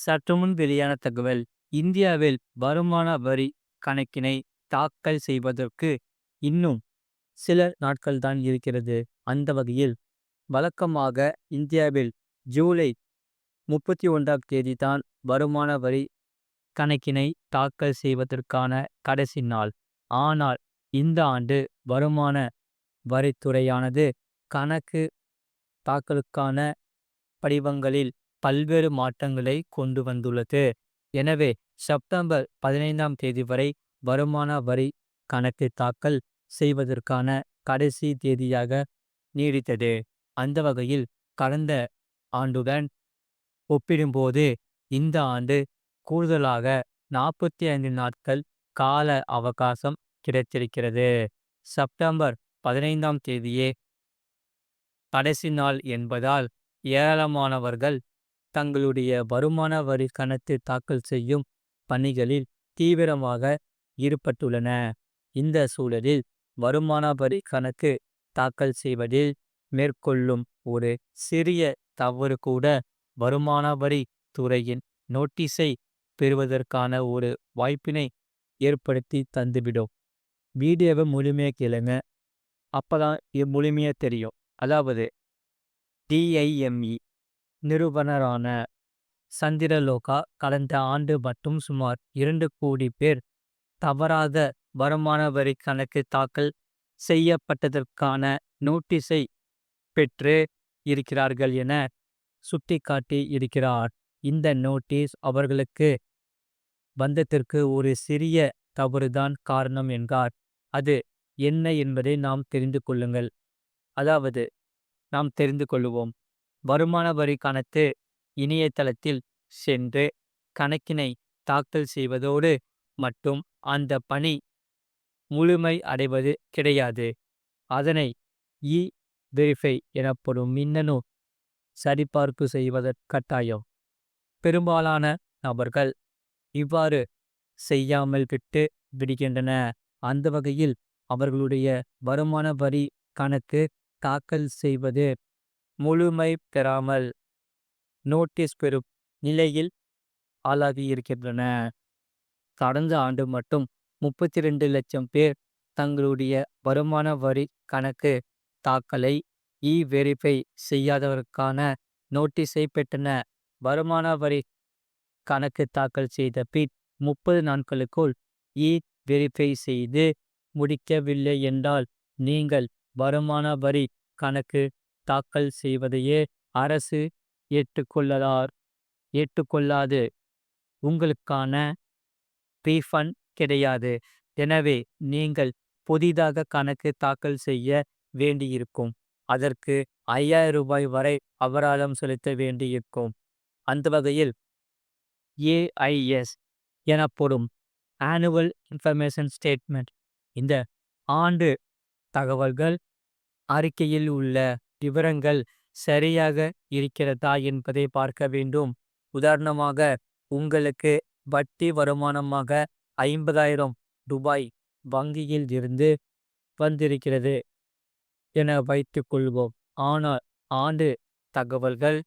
சற்றுமுன் வெளியான தகவல் இந்தியாவில் வருமான வரி கணக்கினை தாக்கல் செய்வதற்கு இன்னும் சில நாட்கள்தான் இருக்கிறது. அந்த வகையில் வழக்கமாக இந்தியாவில் ஜூலை முப்பத்தி ஒன்றாம் தேதி தான் வருமான வரி கணக்கினை தாக்கல் செய்வதற்கான கடைசி நாள். ஆனால் இந்த ஆண்டு வருமான வரித்துறையானது கணக்கு தாக்கலுக்கான படிவங்களில் பல்வேறு மாற்றங்களை கொண்டு வந்துள்ளது. எனவே செப்டம்பர் பதினைந்தாம் தேதி வரை வருமான வரி கணக்கு தாக்கல் செய்வதற்கான கடைசி தேதியாக நீடித்தது. அந்த வகையில் கடந்த ஆண்டுடன் ஒப்பிடும்போது இந்த ஆண்டு கூடுதலாக நாற்பத்தி ஐந்து நாட்கள் கால அவகாசம் கிடைத்திருக்கிறது. செப்டம்பர் பதினைந்தாம் தேதியே கடைசி நாள் என்பதால் ஏராளமானவர்கள் தங்களுடைய வருமான வரி கணக்கு தாக்கல் செய்யும் பணிகளில் தீவிரமாக ஈடுபட்டுள்ளன. இந்த சூழலில் வருமான வரி கணக்கு தாக்கல் செய்வதில் மேற்கொள்ளும் ஒரு சிறிய தவறு கூட வருமான வரி துறையின் நோட்டீஸை பெறுவதற்கான ஒரு வாய்ப்பினை ஏற்படுத்தி தந்துவிடும். வீடியோவை முழுமையாக கேளுங்க. அப்பதான் இது முழுமையாக தெரியும். அதாவது டிஐஎம்இ நிறுவனரான சந்திரலோகா கடந்த ஆண்டு மட்டும் சுமார் இரண்டு கோடி பேர் தவறாத வருமான வரி கணக்கு தாக்கல் செய்யப்பட்டதற்கான நோட்டீஸை பெற்று இருக்கிறார்கள் என சுட்டிக்காட்டி இருக்கிறார். இந்த நோட்டீஸ் அவர்களுக்கு வந்ததற்கு ஒரு சிறிய தவறுதான் காரணம் என்றார் அது என்ன என்பதை நாம் தெரிந்து கொள்ளுங்கள். அதாவது நாம் தெரிந்து கொள்ளுவோம் வருமான வரி கணக்கு இணையதளத்தில் சென்று கணக்கினை தாக்கல் செய்வதோடு மட்டும் அந்த பணி முழுமை அடைவது கிடையாது. அதனை இ வெரிஃபை எனப்படும் மின்னணு சரிபார்ப்பு செய்வதற் கட்டாயம். பெரும்பாலான நபர்கள் இவ்வாறு செய்யாமல் விட்டு விடுகின்றன. அந்த வகையில் அவர்களுடைய வருமான வரி கணக்கு தாக்கல் செய்வது முழுமை பெறாமல் நோட்டீஸ் பெறும் நிலையில் ஆளாகியிருக்கின்றன. கடந்த ஆண்டு மட்டும் முப்பத்தி ரெண்டு லட்சம் பேர் தங்களுடைய வருமான வரி கணக்கு தாக்கலை இ வெரிஃபை செய்யாதவருக்கான நோட்டீஸை பெற்றன. வருமான வரி கணக்கு தாக்கல் செய்த பின் முப்பது நாட்களுக்குள் இ வெரிஃபை செய்து முடிக்கவில்லை என்றால் நீங்கள் வருமான வரி கணக்கு தாக்கல் செய்வதையே அரசு ஏற்றுக்கொள்ளலார் ஏற்றுக்கொள்ளாது. உங்களுக்கான ரீஃபண்ட் கிடையாது. எனவே நீங்கள் புதிதாக கணக்கு தாக்கல் செய்ய வேண்டியிருக்கும். அதற்கு ஐயாயிரம் ரூபாய் வரை அபராதம் செலுத்த வேண்டியிருக்கும். அந்த வகையில் ஏஐஎஸ் எனப்படும் ஆனுவல் இன்ஃபர்மேஷன் ஸ்டேட்மெண்ட் இந்த ஆண்டு தகவல்கள் அறிக்கையில் உள்ள விவரங்கள் சரியாக இருக்கிறதா என்பதை பார்க்க வேண்டும். உதாரணமாக உங்களுக்கு வட்டி வருமானமாக ஐம்பதாயிரம் ரூபாய் வங்கியில் இருந்து வந்திருக்கிறது என வைத்துக்கொள்வோம் ஆனால் ஆண்டு தகவல்கள்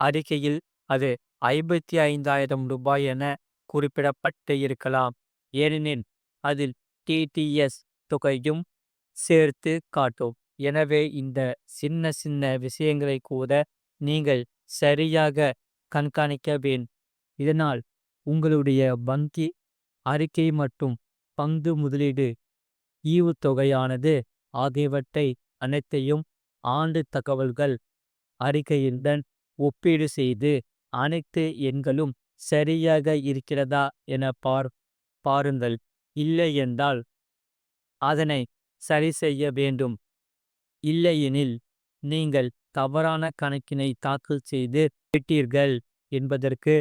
அறிக்கையில் அது ஐம்பத்தி ஐந்தாயிரம் ரூபாய் என குறிப்பிடப்பட்டு இருக்கலாம். ஏனெனில் அதில் டிடிஎஸ் தொகையும் சேர்த்து காட்டும். எனவே இந்த சின்ன சின்ன விஷயங்களை கூட நீங்கள் சரியாக கண்காணிக்க வேண்டும் இதனால் உங்களுடைய வங்கி அறிக்கை மற்றும் பங்கு முதலீடு ஈவுத்தொகையானது ஆகியவற்றை அனைத்தையும் ஆண்டு தகவல்கள் அறிக்கையுடன் ஒப்பீடு செய்து அனைத்து எண்களும் சரியாக இருக்கிறதா என பார் பாருங்கள். இல்லை என்றால் அதனை சரி செய்ய வேண்டும். இல்லையெனில் நீங்கள் தவறான கணக்கினை தாக்கல் செய்து விட்டீர்கள் என்பதற்கு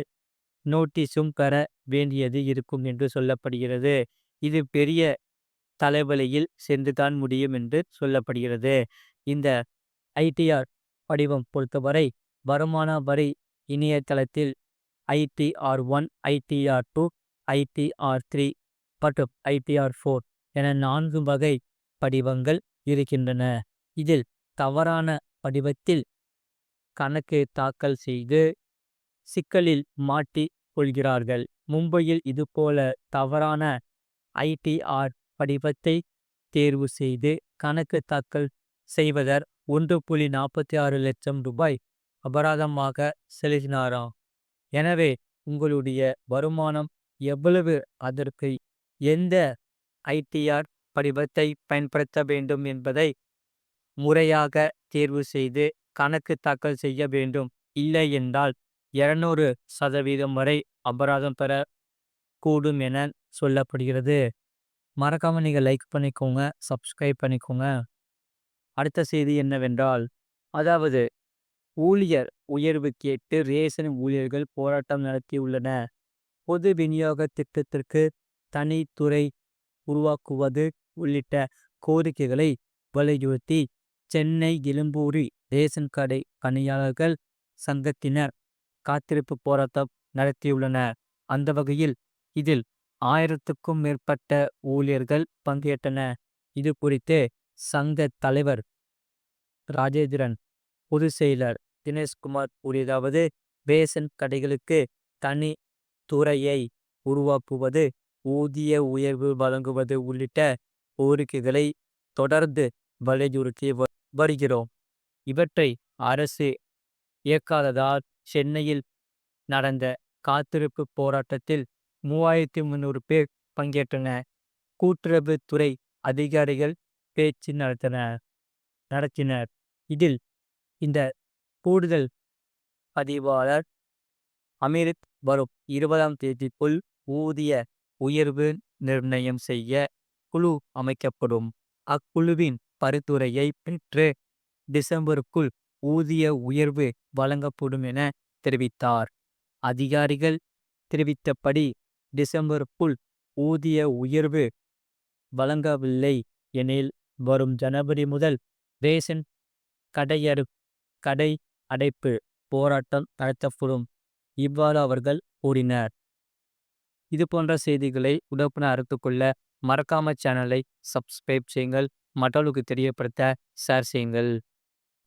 நோட்டீஸும் பெற வேண்டியது இருக்கும் என்று சொல்லப்படுகிறது. இது பெரிய தலைவலியில் சென்றுதான் முடியும் என்று சொல்லப்படுகிறது. இந்த ஐடிஆர் படிவம் பொறுத்தவரை வருமான வரி இணையதளத்தில் ITR one ITR two ITR three மற்றும் ஐடிஆர் ஃபோர் என நான்கு வகை படிவங்கள் இருக்கின்றன. இதில் தவறான படிவத்தில் கணக்கு தாக்கல் செய்து சிக்கலில் மாட்டிக் கொள்கிறார்கள். மும்பையில் இதுபோல தவறான ஐடிஆர் படிவத்தை தேர்வு செய்து கணக்கு தாக்கல் செய்வதர் ஒன்று புள்ளி நாற்பத்தி ஆறு லட்சம் ரூபாய் அபராதமாக செலுத்தினாராம். எனவே உங்களுடைய வருமானம் எவ்வளவு அதற்கு எந்த ஐடிஆர் படிவத்தை பயன்படுத்த வேண்டும் என்பதை முறையாக தேர்வு செய்து கணக்கு தாக்கல் செய்ய வேண்டும். இல்லை என்றால் 200 சதவீதம் வரை அபராதம் பெற கூடும் என சொல்லப்படுகிறது. மறக்காம நீங்கள் லைக் பண்ணிக்கோங்க சப்ஸ்கிரைப் பண்ணிக்கோங்க. அடுத்த செய்தி என்னவென்றால் அதாவது ஊழியர் உயர்வு கேட்டு ரேஷன் ஊழியர்கள் போராட்டம் நடத்தியுள்ளன. பொது விநியோக திட்டத்திற்கு தனித்துறை உருவாக்குவது உள்ளிட்ட கோரிக்கைகளை வலியுறுத்தி சென்னை எழும்பூரி ரேஷன் கடை பணியாளர்கள் சங்கத்தினர் காத்திருப்பு போராட்டம் நடத்தியுள்ளனர். அந்த வகையில் இதில் ஆயிரத்துக்கும் மேற்பட்ட ஊழியர்கள் பங்கேற்றனர். இது குறித்து சங்க தலைவர் ராஜேந்திரன் பொதுச் செயலர் தினேஷ்குமார் கூறியதாவது ரேஷன் கடைகளுக்கு தனி துறையை உருவாக்குவது ஊதிய உயர்வு வழங்குவது உள்ளிட்ட கோரிக்கைகளை தொடர்ந்து வலியுறுத்தி வருகிறோம். இவற்றை அரசு இயக்காததால் சென்னையில் நடந்த காத்திருப்பு போராட்டத்தில் மூவாயிரத்தி முன்னூறு பேர் பங்கேற்றனர். கூட்டுறவு துறை அதிகாரிகள் பேச்சு நடத்தினர் நடத்தினர். இதில் இந்த கூடுதல் பதிவாளர் அமிர்த் வரும் இருபதாம் தேதிக்குள் ஊதிய உயர்வு நிர்ணயம் செய்ய குழு அமைக்கப்படும். அக்குழுவின் பரிந்துரையை பெற்று டிசம்பருக்குள் ஊதிய உயர்வு வழங்கப்படும் என தெரிவித்தார். அதிகாரிகள் தெரிவித்தபடி டிசம்பருக்குள் ஊதிய உயர்வு வழங்கவில்லை எனில் வரும் ஜனவரி முதல் ரேஷன் கடையறு கடை அடைப்பு போராட்டம் நடத்தப்படும் இவ்வாறு அவர்கள் கூறினர். இது போன்ற செய்திகளை உடனுக்குடன் அறுத்துக்கொள்ள மறக்காம சேனலை சப்ஸ்கிரைப் செய்யுங்கள். மற்றவர்களுக்கு தெரியப்படுத்த ஷேர் செய்யுங்கள்.